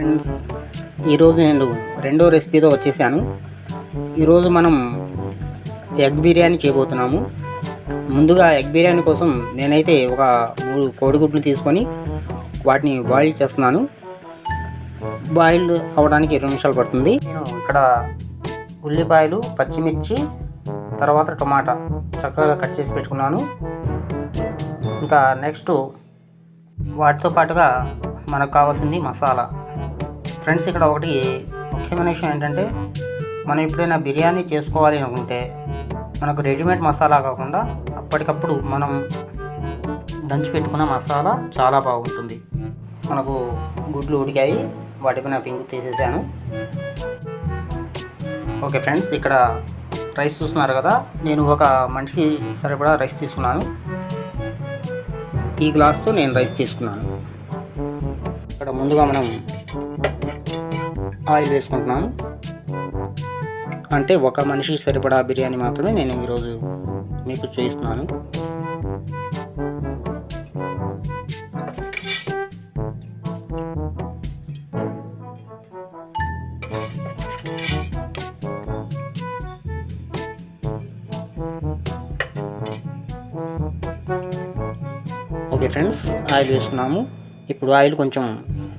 Friends ఈరోజు నేను రెండో రెసిపీతో వచ్చేసాను. ఈరోజు మనం ఎగ్ బిర్యానీ చేయబోతున్నాము. ముందుగా ఎగ్ బిర్యానీ కోసం నేనైతే ఒక మూడు కోడిగుడ్లు తీసుకొని వాటిని బాయిల్ చేస్తున్నాను. బాయిల్ అవ్వడానికి ఇరవై నిమిషాలు పడుతుంది. నేను ఇక్కడ ఉల్లిపాయలు పచ్చిమిర్చి తర్వాత టమాటా చక్కగా కట్ చేసి పెట్టుకున్నాను. ఇంకా నెక్స్ట్ వాటితో పాటుగా మనకు కావాల్సింది మసాలా. ఫ్రెండ్స్ ఇక్కడ ఒకటి ముఖ్యమైన విషయం ఏంటంటే మనం ఎప్పుడైనా బిర్యానీ చేసుకోవాలి అనుకుంటే మనకు రెడీమేడ్ మసాలా కాకుండా అప్పటికప్పుడు మనం దంచి పెట్టుకున్న మసాలా చాలా బాగుంటుంది. మనకు గుడ్లు ఉడికాయి వాటిపైన పింక్ తీసేసాను. ఓకే ఫ్రెండ్స్ ఇక్కడ రైస్ చూస్తున్నారు కదా నేను ఒక మనిషి సరిపడా రైస్ తీసుకున్నాను. ఈ గ్లాస్తో నేను రైస్ తీసుకున్నాను. ఇక్కడ ముందుగా మనం ఆయిల్ వేసుకుంటున్నాను. అంటే ఒక మనిషి సరిపడా బిర్యానీ మాత్రమే నేను ఈరోజు మీకు చేయిస్తున్నాను ఓకే ఫ్రెండ్స్ ఆయిల్ వేసుకున్నాము. ఇప్పుడు ఆయిల్ కొంచెం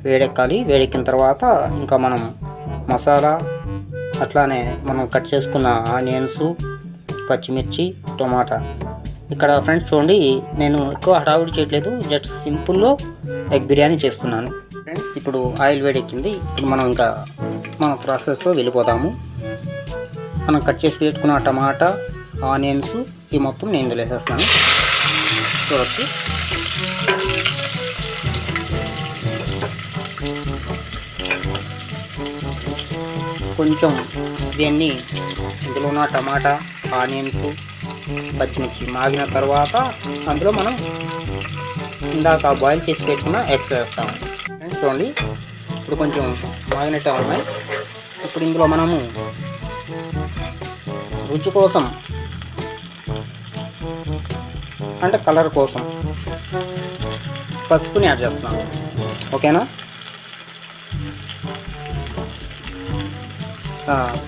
వేడెక్కాలి. వేడెక్కిన తర్వాత ఇంకా మనం మసాలా అట్లానే మనం కట్ చేసుకున్న ఆనియన్స్ పచ్చిమిర్చి టొమాటా. ఇక్కడ ఫ్రెండ్స్ చూడండి నేను ఎక్కువ హడావుడి చేయట్లేదు జస్ట్ సింపుల్లో ఎగ్ బిర్యానీ చేస్తున్నాను. ఫ్రెండ్స్ ఇప్పుడు ఆయిల్ వేడెక్కింది. ఇప్పుడు మనం ఇంకా మన ప్రాసెస్లో వెళ్ళిపోతాము మనం కట్ చేసి పెట్టుకున్న టమాటా ఆనియన్స్ ఈ మొత్తం నేను వెళ్ళేసేస్తాను వేసేస్తాను. చూడొచ్చు. కొంచెం దీన్ని ఇందులో ఉన్న టమాటా ఆనియన్స్ పచ్చిమిర్చి మాగిన తర్వాత అందులో మనం ఇందాక బాయిల్ చేసి పెట్టుకున్న ఎగ్స్ వేస్తాము ఫ్రెండ్స్ చూడండి. ఇప్పుడు కొంచెం మాగినట్టే ఉన్నాయి. ఇప్పుడు ఇందులో మనము రుచి కోసం అంటే కలర్ కోసం పసుపుని యాడ్ చేస్తున్నాము ఓకేనా?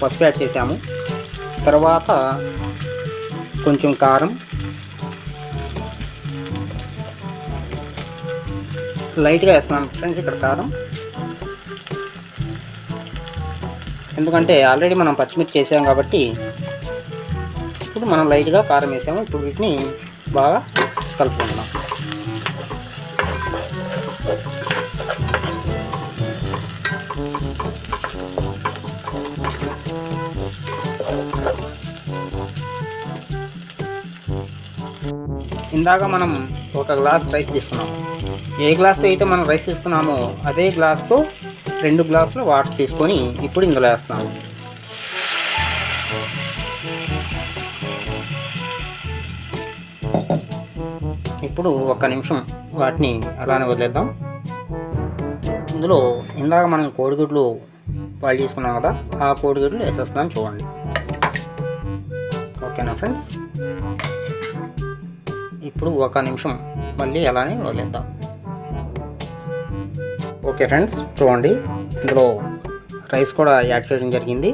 పసుపు యాడ్ చేసాము తర్వాత కొంచెం కారం లైట్గా వేస్తున్నాను ఫ్రెండ్స్ ఇక్కడ కారం. ఎందుకంటే ఆల్రెడీ మనం పచ్చిమిర్చి చేసాం కాబట్టి ఇప్పుడు మనం లైట్గా కారం వేసాము. ఇప్పుడు వీటిని బాగా కలుపుకుంటున్నాం. ఇందాక మనం ఒక గ్లాస్ రైస్ తీసుకున్నాం. ఏ గ్లాస్తో అయితే మనం రైస్ తీసుకున్నామో అదే గ్లాస్తో రెండు గ్లాసులు వాటర్ తీసుకొని ఇప్పుడు ఇందులో వేస్తున్నాము. ఇప్పుడు ఒక నిమిషం వాటిని అలానే వదిలేద్దాం. ఇందులో ఇందాక మనం కోడిగుడ్లు బాయిల్ చేసుకున్నాం కదా ఆ కోడిగుడ్లు వేసేస్తున్నాను చూడండి. ఓకేనా ఫ్రెండ్స్? ఇప్పుడు ఒక నిమిషం మళ్ళీ అలానే వదిలేద్దాం. ఓకే ఫ్రెండ్స్ చూడండి. ఇందులో రైస్ కూడా యాడ్ చేయడం జరిగింది.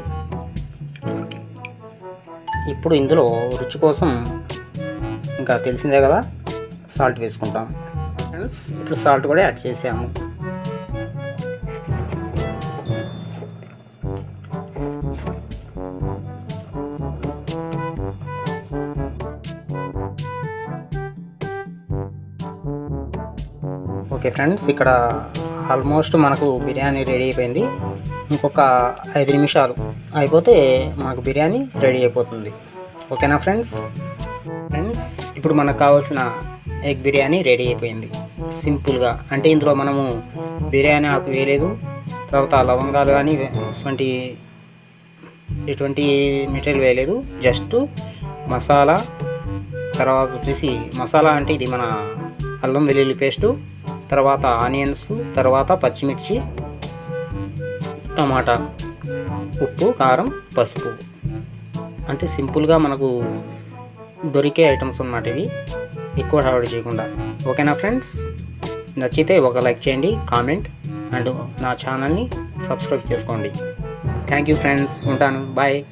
ఇప్పుడు ఇందులో రుచి కోసం ఇంకా తెలిసిందే కదా సాల్ట్ వేసుకుంటాం. ఫ్రెండ్స్ ఇప్పుడు సాల్ట్ కూడా యాడ్ చేసాము. ఓకే ఫ్రెండ్స్ ఇక్కడ ఆల్మోస్ట్ మనకు బిర్యానీ రెడీ అయిపోయింది. ఇంకొక ఐదు నిమిషాలు అయిపోతే మనకు బిర్యానీ రెడీ అయిపోతుంది. ఓకేనా ఫ్రెండ్స్? ఫ్రెండ్స్ ఇప్పుడు మనకు కావాల్సిన ఎగ్ బిర్యానీ రెడీ అయిపోయింది. సింపుల్గా. అంటే ఇందులో మనము బిర్యానీ ఆకు వేయలేదు. తర్వాత లవంగాలు కానీ ఇటువంటి ఎటువంటి మెటీరియల్ వేయలేదు. జస్ట్ మసాలా తర్వాత వచ్చేసి మసాలా అంటే ఇది మన అల్లం వెల్లుల్లి పేస్టు తర్వాత ఆనియన్స్ తర్వాత పచ్చిమిర్చి టమాటా ఉప్పు కారం పసుపు. అంటే సింపుల్గా మనకు దొరికే ఐటమ్స్ అన్నమాట ఇవి. ఎక్కువ హడావిడి చేయకుండా. ఓకేనా ఫ్రెండ్స్? నచ్చితే ఒక లైక్ చేయండి కామెంట్ అండ్ నా ఛానల్ని సబ్స్క్రైబ్ చేసుకోండి. Thank you friends. ఉంటాను. బాయ్.